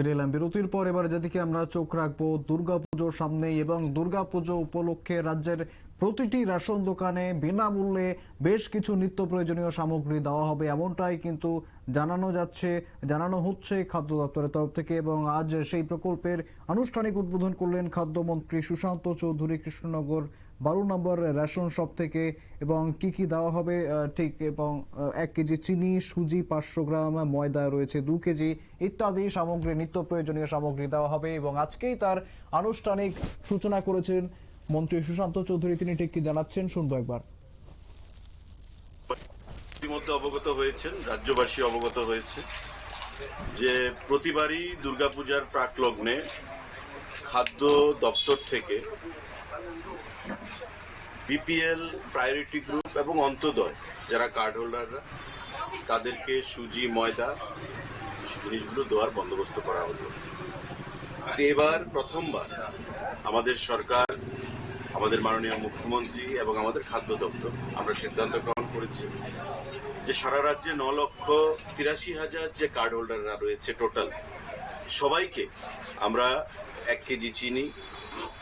ফিরে এলাম বিরতির পর এবার যেদিকে আমরা চোখ রাখব, দুর্গাপুজোর সামনেই এবং দুর্গাপুজো উপলক্ষে রাজ্যের প্রতিটি রেশন দোকানে বিনামূল্যে বেশ কিছু নিত্য প্রয়োজনীয় সামগ্রী দেওয়া হবে এমনটাই কিন্তু জানানো যাচ্ছে, জানানো হচ্ছে খাদ্য দপ্তরের তরফ থেকে এবং আজ সেই প্রকল্পের আনুষ্ঠানিক উদ্বোধন করলেন খাদ্যমন্ত্রী সুশান্ত চৌধুরী কৃষ্ণনগর বারো নম্বর রেশন শপ থেকে এবং কি কি দেওয়া হবে ঠিক এবং এক কেজি চিনি, সুজি, পাঁচশো গ্রাম, ময়দা রয়েছে দু কেজি ইত্যাদি সামগ্রী, নিত্য প্রয়োজনীয় সামগ্রী দেওয়া হবে এবং আজকেই তার আনুষ্ঠানিক সূচনা করেছেন মন্ত্রী সুশান্ত চৌধুরী তিনি ঠিক কি জানাচ্ছেন? শুনব একবার। ইতিমধ্যে অবগত হয়েছেন, রাজ্যবাসী অবগত হয়েছে, যে প্রতিবারই দুর্গাপূজার প্রাক লগ্নে খাদ্য দপ্তর থেকে বিপিএল, প্রায়োরিটি গ্রুপ এবং অন্তদয়, যারা কার্ড হোল্ডাররা, তাদেরকে সুজি, ময়দা জিনিসগুলো দেওয়ার বন্দোবস্ত করা হতো এবার প্রথমবার আমাদের সরকার আমাদের মাননীয় মুখ্যমন্ত্রী এবং আমাদের খাদ্য দপ্তর, আমরা সিদ্ধান্ত গ্রহণ করেছি যে সারা রাজ্যে ন লক্ষ তিরাশি হাজার যে কার্ড হোল্ডাররা রয়েছে টোটাল সবাইকে আমরা এক কেজি চিনি,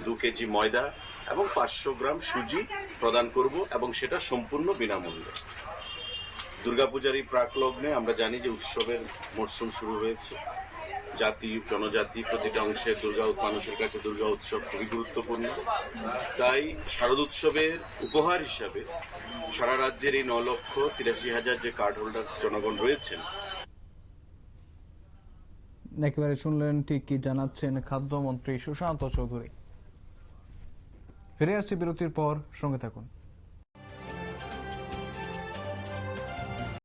দু কেজি ময়দা এবং পাঁচশো গ্রাম সুজি প্রদান করব এবং সেটা সম্পূর্ণ বিনামূল্যে। দুর্গাপূজার এই প্রাক লগ্নে আমরা জানি যে উৎসবের মরশুম শুরু হয়েছে। জাতি, জনজাতি, প্রতিটা অংশের দুর্গা মানুষের কাছে দুর্গা উৎসব খুবই গুরুত্বপূর্ণ। তাই শারদ উৎসবের উপহার হিসাবে সারা রাজ্যের এই ন লক্ষ তিরাশি হাজার যে কার্ড হোল্ডার জনগণ রয়েছেন, একেবারে শুনলেন ঠিক কি জানাচ্ছেন খাদ্যমন্ত্রী সুশান্ত চৌধুরী। ফিরে আসছি বিরতির পর, সঙ্গে থাকুন।